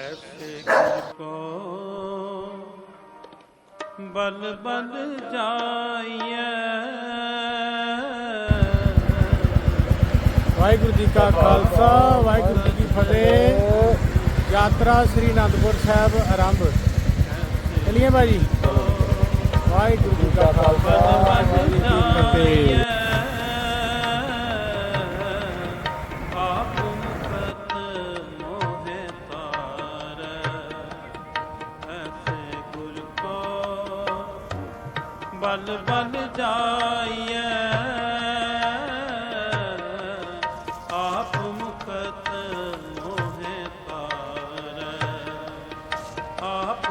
ਐਸੇ ਕੋ ਬਲ ਬਲ ਜਾਈਐ। ਵਾਹਿਗੁਰੂ ਜੀ ਕਾ ਖਾਲਸਾ, ਵਾਹਿਗੁਰੂ ਜੀ ਕੀ ਫਤਿਹ। ਯਾਤਰਾ ਸ੍ਰੀ ਅਨੰਦਪੁਰ ਸਾਹਿਬ ਆਰੰਭ। ਚਲਿਏ ਭਾਜੀ। ਵਾਹਿਗੁਰੂ ਜੀ ਕਾ ਖਾਲਸਾ। ਬਲ ਬਲ ਜਾਈਐ। ਆਪ ਮੁਕਤ ਮੋਹਿ ਤਾਰੈ। ਆਪ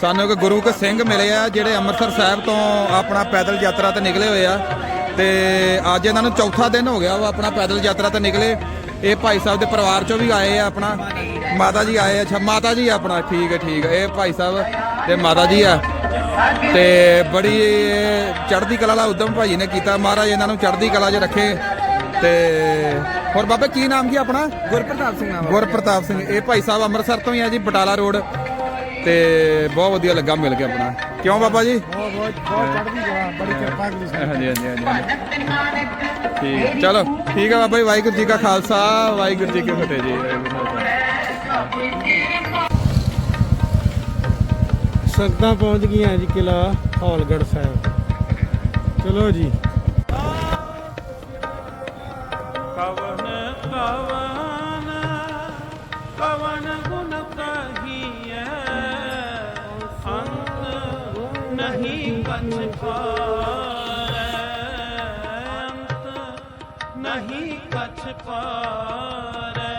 ਸਾਨੂੰ ਇੱਕ ਗੁਰੂ ਕੇ ਸਿੰਘ ਮਿਲੇ ਆ ਜਿਹੜੇ ਅੰਮ੍ਰਿਤਸਰ ਸਾਹਿਬ ਤੋਂ ਆਪਣਾ ਪੈਦਲ ਯਾਤਰਾ ਤੇ ਨਿਕਲੇ ਹੋਏ ਆ। ਤੇ ਅੱਜ ਇਹਨਾਂ ਨੂੰ ਚੌਥਾ ਦਿਨ ਹੋ ਗਿਆ ਵਾ ਆਪਣਾ ਪੈਦਲ ਯਾਤਰਾ ਤੇ ਨਿਕਲੇ। ਇਹ ਭਾਈ ਸਾਹਿਬ ਦੇ ਪਰਿਵਾਰ ਚੋਂ ਵੀ ਆਏ ਆ ਆਪਣਾ। ਮਾਤਾ ਜੀ ਆਏ ਆ ਅੱਛਾ ਮਾਤਾ ਜੀ ਆਪਣਾ ਠੀਕ ਹੈ ਠੀਕ ਹੈ ਇਹ ਭਾਈ ਸਾਹਿਬ ਤੇ ਮਾਤਾ ਜੀ ਆ। ਤੇ ਬੜੀ ਚੜ੍ਹਦੀ ਕਲਾ ਵਾਲਾ ਉਦਮ ਭਾਈ ਨੇ ਕੀਤਾ। ਮਹਾਰਾਜ ਇਹਨਾਂ ਨੂੰ ਚੜ੍ਹਦੀ ਕਲਾ 'ਚ ਰੱਖੇ। ਤੇ ਹੋਰ ਬਾਬਾ ਕੀ ਨਾਮ ਕੀ ਆਪਣਾ? ਗੁਰਪ੍ਰਤਾਪ ਸਿੰਘ ਨਾਮ ਗੁਰਪ੍ਰਤਾਪ ਸਿੰਘ। ਇਹ ਭਾਈ ਸਾਹਿਬ ਅੰਮ੍ਰਿਤਸਰ ਤੋਂ ਹੀ ਆ ਜੀ ਬਟਾਲਾ ਰੋਡ। ਤੇ ਬਹੁਤ ਵਧੀਆ ਲੱਗਾ ਮਿਲ ਕੇ ਆਪਣਾ। ਕਿਉਂ ਬਾਬਾ ਜੀ? ਬਹੁਤ ਬਹੁਤ ਬਹੁਤ ਚੜ੍ਹਦੀ ਕਲਾ ਬੜੀ ਕਿਰਪਾ ਕਰੀ ਸਾਹਿਬ ਹਾਂਜੀ ਹਾਂਜੀ ਹਾਂਜੀ ਹਾਂਜੀ। ਠੀਕ ਹੈ। ਚਲੋ ਠੀਕ ਹੈ ਬਾਬਾ ਜੀ ਵਾਹਿਗੁਰੂ ਜੀ ਕਾ ਖਾਲਸਾ ਵਾਹਿਗੁਰੂ ਜੀ ਕੀ ਫਤਿਹ ਜੀ ਸੰਗਤਾਂ ਪਹੁੰਚ ਗਈਆਂ ਜੀ ਕਿਲਾ ਹੌਲਗੜ੍ਹ ਸਾਹਿਬ। ਚਲੋ ਜੀ। ਨਹੀਂ ਕਛ ਅੰਤ ਨਹੀਂ ਕਛ ਪਾਰੈ।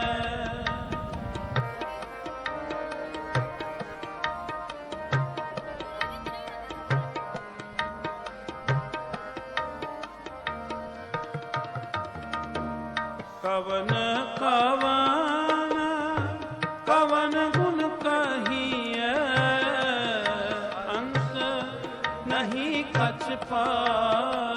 ਕਵਨ ਕਵਨ ਨਹੀਂ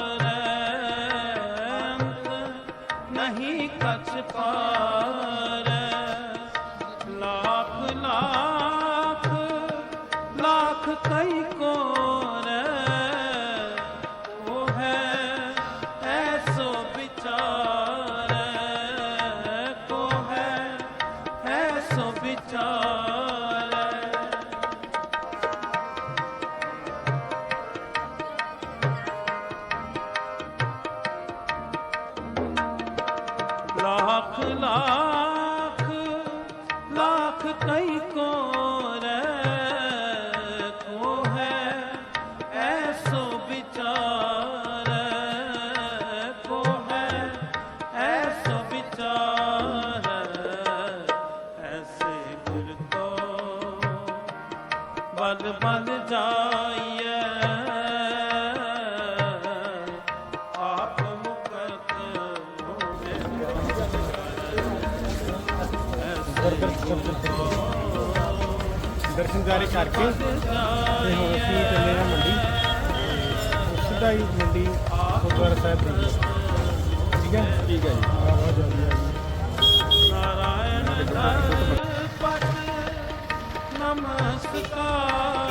ਕਈ ਕੋਰੈ ਕੋ ਦਰਸ਼ਨ ਜਾਰੀ ਕਰਕੇ ਤੇ ਹੁਣ ਅਸੀਂ ਚੱਲੇ ਆ ਮੰਡੀ। ਸਿੱਧਾ ਹੀ ਮੰਡੀ ਗੁਰਦੁਆਰਾ ਸਾਹਿਬ ਦੀ ਠੀਕ ਹੈ? ਠੀਕ ਹੈ ਜੀ। ਬਹੁਤ ਜਲਦੀ ਆ ਜੀ। ਨਾਰਾਇਣ ਨਮਸਕਾਰ।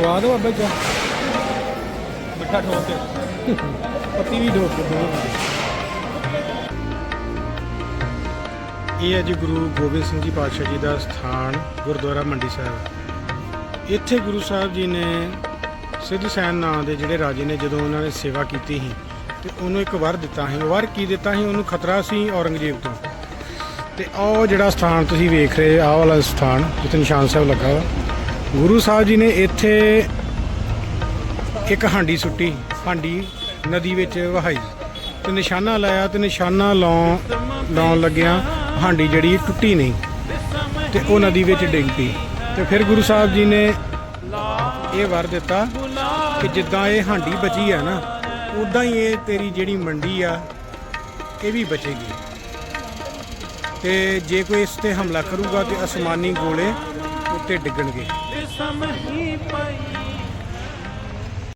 ਸਵਾਦ ਆ ਬਾਬਾ ਜੀ ਮਿੱਠਾ ਠੋਕ ਕੇ। ਪੱਤੀ ਵੀ ਠੋਕ ਕੇ ਦੋਵੇਂ। ਇਹ ਹੈ ਜੀ ਗੁਰੂ ਗੋਬਿੰਦ ਸਿੰਘ ਜੀ ਪਾਤਸ਼ਾਹ ਜੀ ਦਾ ਸਥਾਨ, ਗੁਰਦੁਆਰਾ ਮੰਡੀ ਸਾਹਿਬ। ਇੱਥੇ ਗੁਰੂ ਸਾਹਿਬ ਜੀ ਨੇ ਸਿੱਧ ਸੈਨ ਨਾਂ ਦੇ ਜਿਹੜੇ ਰਾਜੇ ਨੇ, ਜਦੋਂ ਉਹਨਾਂ ਨੇ ਸੇਵਾ ਕੀਤੀ ਸੀ, ਤੇ ਉਹਨੂੰ ਇੱਕ ਵਰ ਦਿੱਤਾ ਸੀ। ਵਰ ਕੀ ਦਿੱਤਾ ਸੀ? ਉਹਨੂੰ ਖਤਰਾ ਸੀ ਔਰੰਗਜ਼ੇਬ ਤੋਂ। ਤੇ ਉਹ ਜਿਹੜਾ ਸਥਾਨ ਤੁਸੀਂ ਵੇਖ ਰਹੇ, ਆਹ ਵਾਲਾ ਸਥਾਨ, ਜਿੱਥੇ ਨਿਸ਼ਾਨ ਸਾਹਿਬ ਲੱਗਾ ਵਾ ਗੁਰੂ ਸਾਹਿਬ ਜੀ ਨੇ ਇੱਥੇ ਇੱਕ ਹਾਂਡੀ ਸੁੱਟੀ, ਹਾਂਡੀ ਨਦੀ ਵਿੱਚ ਵਹਾਈ। ਤੇ ਨਿਸ਼ਾਨਾ ਲਾਇਆ ਤੇ ਨਿਸ਼ਾਨਾ ਲਾਉਣ ਲਾਉਣ ਲੱਗਿਆ ਹਾਂਡੀ ਜਿਹੜੀ ਟੁੱਟੀ ਨਹੀਂ ਤੇ ਉਹ ਨਦੀ ਵਿੱਚ ਡਿੱਗ ਪਈ। ਤੇ ਫਿਰ ਗੁਰੂ ਸਾਹਿਬ ਜੀ ਨੇ ਇਹ ਵਰ ਦਿੱਤਾ ਕਿ ਜਿੱਦਾਂ ਇਹ ਹਾਂਡੀ ਬਚੀ ਆ ਨਾ ਉਦਾਂ ਹੀ ਇਹ ਤੇਰੀ ਜਿਹੜੀ ਮੰਡੀ ਆ, ਇਹ ਵੀ ਬਚੇਗੀ। ਤੇ ਜੇ ਕੋਈ ਇਸ ਤੇ ਹਮਲਾ ਕਰੂਗਾ ਤੇ ਅਸਮਾਨੀ ਗੋਲੇ ਉੱਤੇ ਡਿੱਗਣਗੇ। ਵਿਸਮ ਹੀ ਪਈ